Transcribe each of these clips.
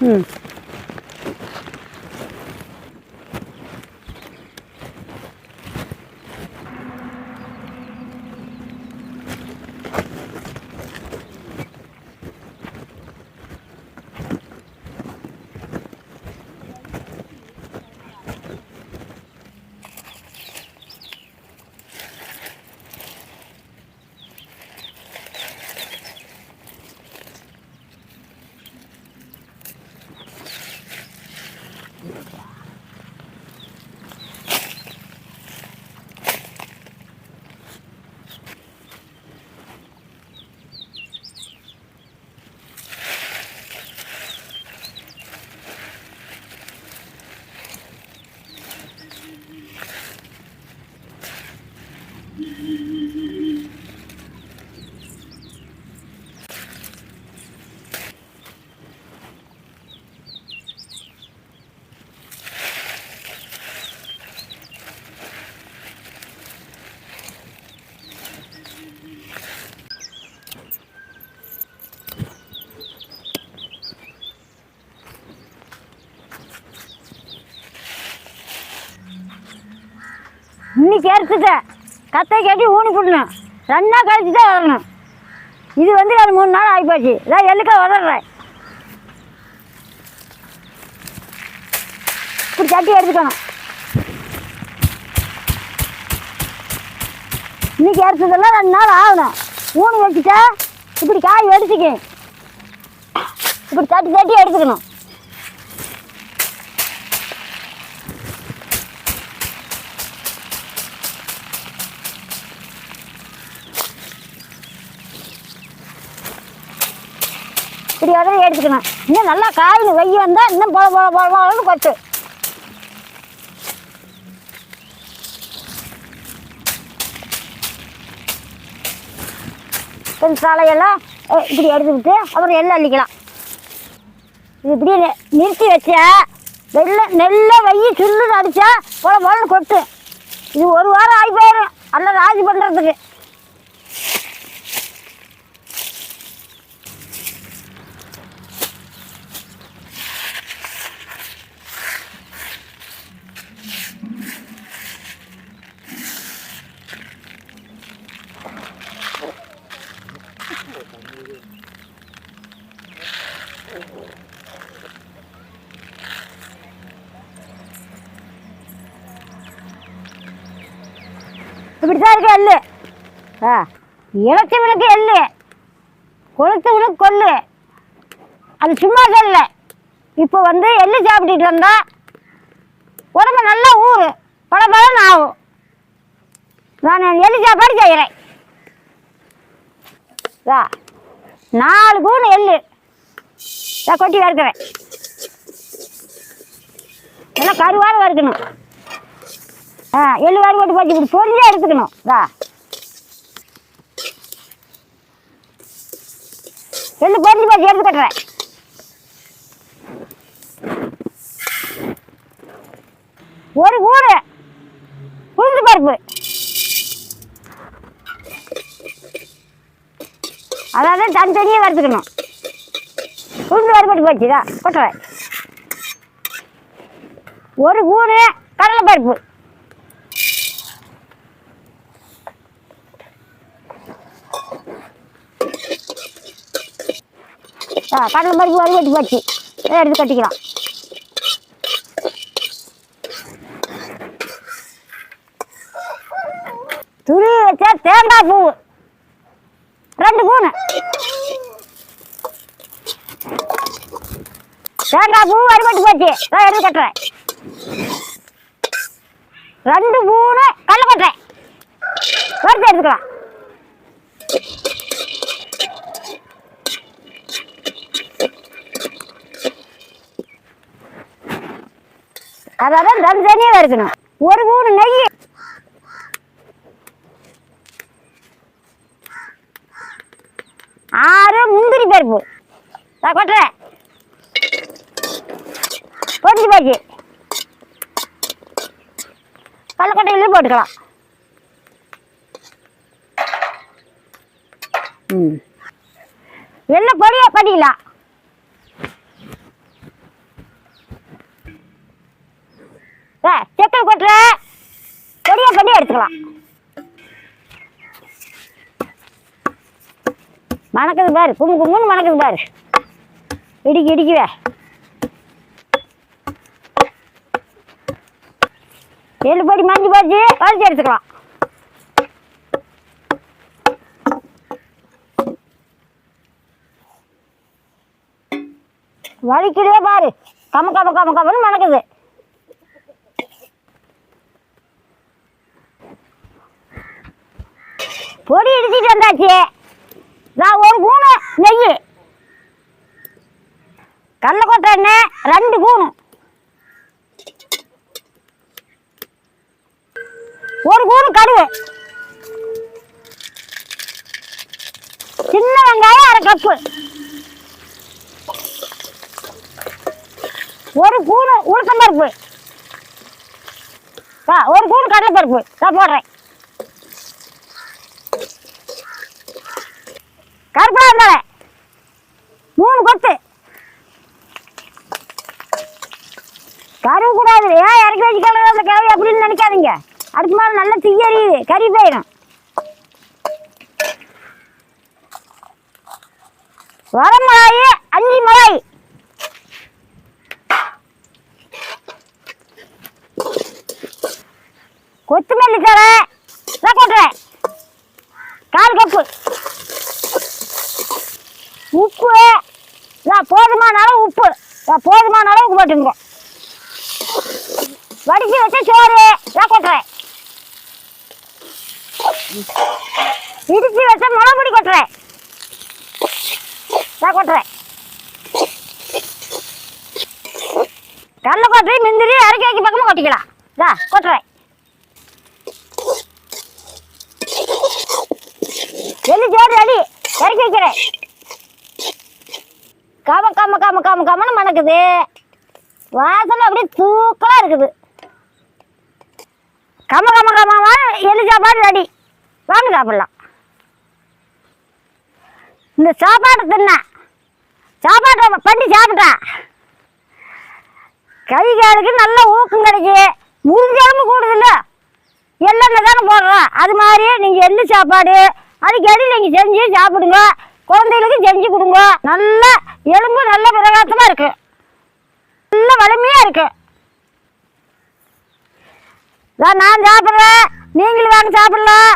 ம் இன்னைக்கு அறுத்துட்ட கத்தை கட்டி ஊனி போடணும் ரெண்டு நாள் கழிச்சு தான் வரணும். இது வந்து அது மூணு நாள் ஆகிப்போச்சு இதான் எள்ளுக்கா வதடுறேன் இப்படி தட்டி எடுத்துக்கணும். இன்னைக்கு அறுத்ததெல்லாம் ரெண்டு நாள் ஆகணும். ஊனி வச்சுட்டா இப்படி காய் வெடிச்சிக்க இப்படி தட்டி தட்டி எடுத்துக்கணும். இப்படி உடனே எடுத்துக்கணும் இன்னும் நல்லா காயில் வெய்ய வந்தால் இன்னும் போல போல போல போலன்னு கொத்து கொஞ்சம் சாலையெல்லாம் இப்படி எடுத்துக்கிட்டு அப்புறம் எல்லாம் அள்ளிக்கலாம். இது இப்படி நிறுத்தி வச்சா வெள்ளை நெல்லை வெய்ய சுல்லுன்னு அடித்தா போல போலன்னு கொத்து இது ஒரு வாரம் ஆகி போயிடும். அந்த ராஜி பண்ணுறதுக்கு இப்படித்தான் எள்ளு. ஆ இளச்சவனுக்கு எள்ளு. கொளுத்தவனுக்கு கொள்ளு. அது சும்மா சொல்ல இப்போ வந்து எள்ளு சாப்பிட்டுட்டு வந்தா உடம்பு நல்லா ஊறு. பல பலன் ஆகும். நான் எள்ளு சாப்பாடு செய்கிறேன் ஆ நாலு கூணு எள்ளு. கொட்டி வறுக்கிறேன். நல்லா கருவாடு வறுக்கணும். ஆ எள்ளு வாரி போட்டு போச்சு இப்படி பொறிஞ்சே எடுத்துக்கணும். இதா எள்ளு பொறிஞ்சு போச்சு எடுத்து கட்டுறேன். ஒரு கூடு உளுந்து பருப்பு. அதாவது தனித்தனியாக வறுத்துக்கணும். உளுந்து வறுபட்டு போச்சுதா கொட்டுறேன். ஒரு கூடு கடலைப்பருப்பு. ஆ கடலை பருப்பு வறுபட்டு போச்சு. எடுத்து கட்டிக்கலாம். துணி வச்சா தேங்காய் பூ. ரெண்டு பூனு தேங்காய் பூ வறுபட்டு போச்சு. எடுத்து கட்டுறேன். ரெண்டு பூனு கடலை கட்டுறேன். எடுத்துக்கலாம். அதான் தம் தனியாக இருக்கணும். ஒரு மூணு நெய். ஆறு முந்திரி பருப்பு. நான் கொட்டுறேன். பொரிஞ்சு போச்சு. கள்ளக்கட்டையிலையும் போட்டுக்கலாம். ம். எல்லாம் பொடியாக பண்ணிக்கலாம். எடுத்துக்கலாம் மணக்குது பாரு கும்பு கும்புன்னு மணக்குது பாரு. இடிக்கி இடிக்குவே பொடி மஞ்சு போச்சு வறுத்து எடுத்துக்கலாம். வலிக்குதே பாரு. கம கம கம கமன்னு மணக்குது. பொடி இடிச்சிட்டு வந்தாச்சு. நான் ஒரு கூணு நெய். கடலக்கொட்டை எண்ணெய் ரெண்டு கூணு ஒரு கூணு கடுகு. சின்ன வெங்காயம் அரை கப்பு. ஒரு கூணு உளுத்தம்பருப்பு. ஒரு கூணு கடலைப்பருப்பு. நான் போடுறேன். கருப்பாந்தலை மூணு கொத்து. கருவு கூடாது ஏன் இறக்கி வச்சு கிளறு அந்த கிளவி அப்படின்னு நினைக்காதீங்க. அடுத்த மாதிரி நல்லா தீயறியுது கறி போயிடும். வர மிளகாய் அஞ்சு மிளகாய். கொத்தமல்லி தர கொட்டுறேன். கால் கப்பு. உப்பு. நான் போதுமான அளவு உப்பு. நான் போதுமான அளவுக்கு போட்டுங்க வடிச்சு வச்ச சோறு. நான் கொட்டுறேன் இடிச்சு வச்ச மிளகுடி கொட்டுறேன் நான் கொட்டுறேன் கடல கொட்டை மிந்திரி அரைக்கி வைக்க பக்கமாக கொட்டிக்கலாம். இதா கொட்டுறேன் வெள்ளி சோறு அடி இறக்கி வைக்கிறேன் கம கம கம கம கமன்னு மணக்குது. வாசனை அப்படியே தூக்கலா இருக்குது. கம கம கம எள்ளு சாப்பாடு ரெடி. வாங்க சாப்பிடலாம். இந்த சாப்பாடு தின்ன. சாப்பாடு பண்ணி சாப்பிட்டா. கை காலுக்கு நல்ல ஊக்கம் கிடைக்கு. முறிஞ்செலும்பு கூடுதில்ல. எள்ளெண்ணெய் தானே போடுறோம். அது மாதிரி நீங்கள் எள்ளு சாப்பாடு அடிக்கடி நீங்கள் செஞ்சு சாப்பிடுங்க. குழந்தைகளுக்கு செஞ்சு கொடுங்க. நல்ல எலும்பு நல்ல பிரகாசமாக இருக்கு. நல்ல வலிமையாக இருக்கு. நான் சாப்பிட்றேன். நீங்களும் வாங்க சாப்பிடலாம்.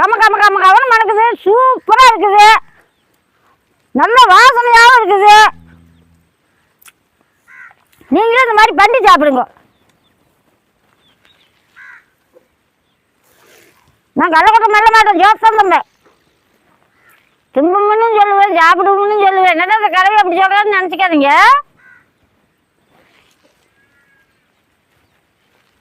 கம கம கம கவனம் மணக்குது. சூப்பராக இருக்குது. நல்ல வாசனையாகவும் இருக்குது. நீங்களும் இந்த மாதிரி பண்ணி சாப்பிடுங்க. நான் கள்ளக்கூட்டம் மெல்ல மாட்டேன் ஜோசம் தம்பேன் திம்பும்னு சொல்லுவேன் சாப்பிடுவோம்னு சொல்லுவேன். என்னடா இந்த கலவை அப்படி சொல்கிறேன்னு நினச்சிக்காதீங்க.